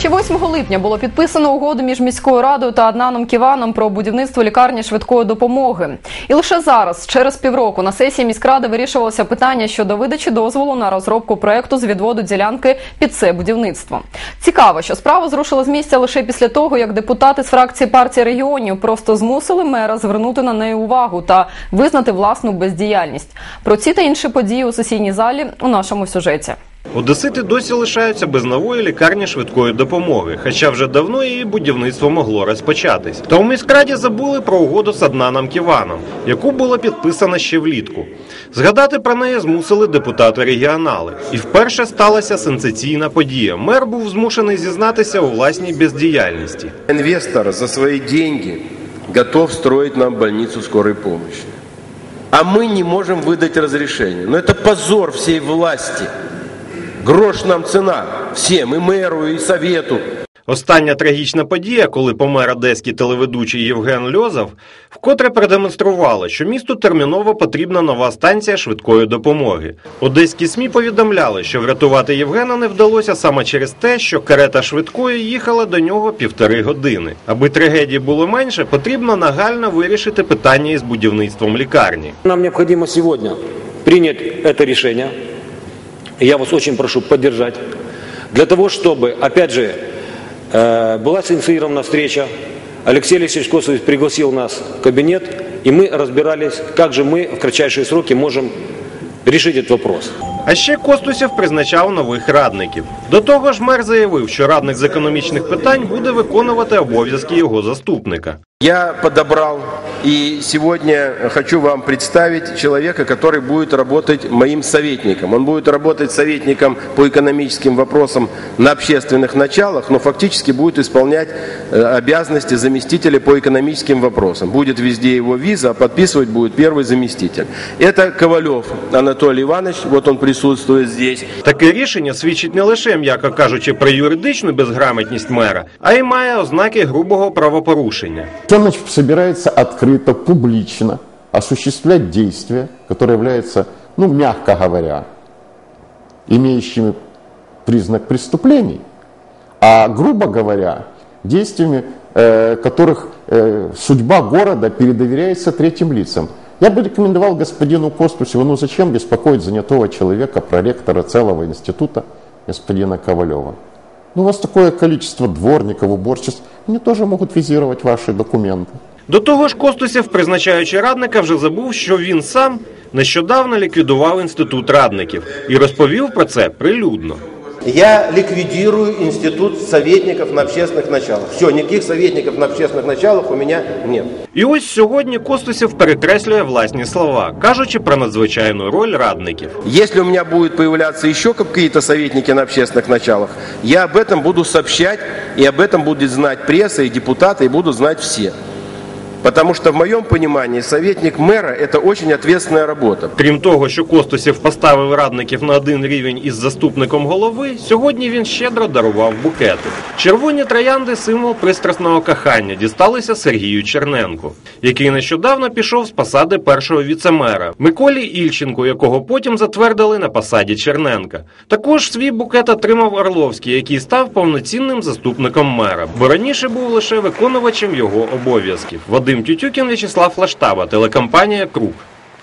Ще 8 липня було підписано угоду між міською радою та Аднаном Ківаном про будівництво лікарні швидкої допомоги. І лише зараз, через півроку, на сесії міськради вирішувалося питання щодо видачі дозволу на розробку проекту з відводу ділянки під це будівництво. Цікаво, що справа зрушила з місця лише після того, як депутати з фракції партії регіонів просто змусили мера звернути на неї увагу та визнати власну бездіяльність. Про ці та інші події у сесійній залі у нашому сюжеті. Одесити досі лишаються без нової лікарні швидкої допомоги, хоча вже давно її будівництво могло розпочатись. Та у міськраді забули про угоду з Аднаном Ківаном, яку було підписано ще влітку. Згадати про неї змусили депутати регіонали. І вперше сталася сенсаційна подія. Мер був змушений зізнатися у власній бездіяльності. Инвестор за свои деньги готов строить нам больницу скорой помощи. А мы не можем выдать разрешение. Но это позор всей власти. Грош нам цена. Всем, и мэру, и совету. Остання трагічна подія, коли помер одеський телеведучий Євген Льозов, вкотре продемонструвала, що місту терміново потрібна нова станція швидкої допомоги. Одеські СМІ повідомляли, що врятувати Євгена не вдалося саме через те, що карета швидкої їхала до нього півтори години. Аби трагедії було менше, потрібно нагально вирішити питання із будівництвом лікарні. Нам необходимо сегодня принять это решение. И Я вас очень прошу поддержать. Для того, чтобы, опять же, э, была инициирована встреча. Алексей Алексеевич Косович пригласил нас в кабинет, и мы разбирались, как же мы в кратчайшие сроки можем решить этот вопрос. А ще Костусів призначав нових радників. До того ж, мер заявив, що радник з економічних питань буде виконувати обов'язки його заступника. Я подобрал и сегодня хочу вам представить человека, который будет работать моим советником. Он будет работать советником по экономическим вопросам на общественных началах, но фактически будет исполнять э, обязанности заместителя по экономическим вопросам. Будет везде его виза, а подписывать будет первый заместитель. Это Ковалев Анатолий Иванович, вот он присутствует здесь. Таке рішення свідчить не лише, м'яко кажучи, про юридичну безграмотність мера, а й має ознаки грубого правопорушення. Темныч собирается открыто, публично осуществлять действия, которые являются, ну, мягко говоря, имеющими признак преступлений, а, грубо говоря, действиями, э, которых э, судьба города передоверяется третьим лицам. Я бы рекомендовал господину Костусеву, ну зачем беспокоить занятого человека, проректора целого института, господина Ковалева. Ну, у вас такое количество дворников, уборщиц, они тоже могут визировать ваши документы. До того ж, Костусів, призначаючи радника, вже забув, що він сам нещодавно ліквідував інститут радників і розповів про це прилюдно. Я ликвидирую институт советников на общественных началах. Все, никаких советников на общественных началах у меня нет. І ось сьогодні Костусів перекреслює власні слова, кажучи про надзвичайну роль радників. Если у меня будут появляться еще какие-то советники на общественных началах, я об этом буду сообщать, и об этом будет знать пресса и депутаты, и будут знать все. Потому что в моем понимании советник мэра – это очень ответственная работа. Крім того, що Костусів поставив радників на один рівень із заступником голови, сьогодні він щедро дарував букети. Червоні троянди символ пристрасного кохання дісталися Сергію Черненку, який нещодавно пішов з посади першого віцемера Миколі Ільченку, якого потім затвердили на посаді Черненка. Також свій букет отримав Орловський, який став повноцінним заступником мера, бо раніше був лише виконувачем його обов'язків. Вадим Тютюкін, В'ячеслав Лаштаба, телекомпанія Круг.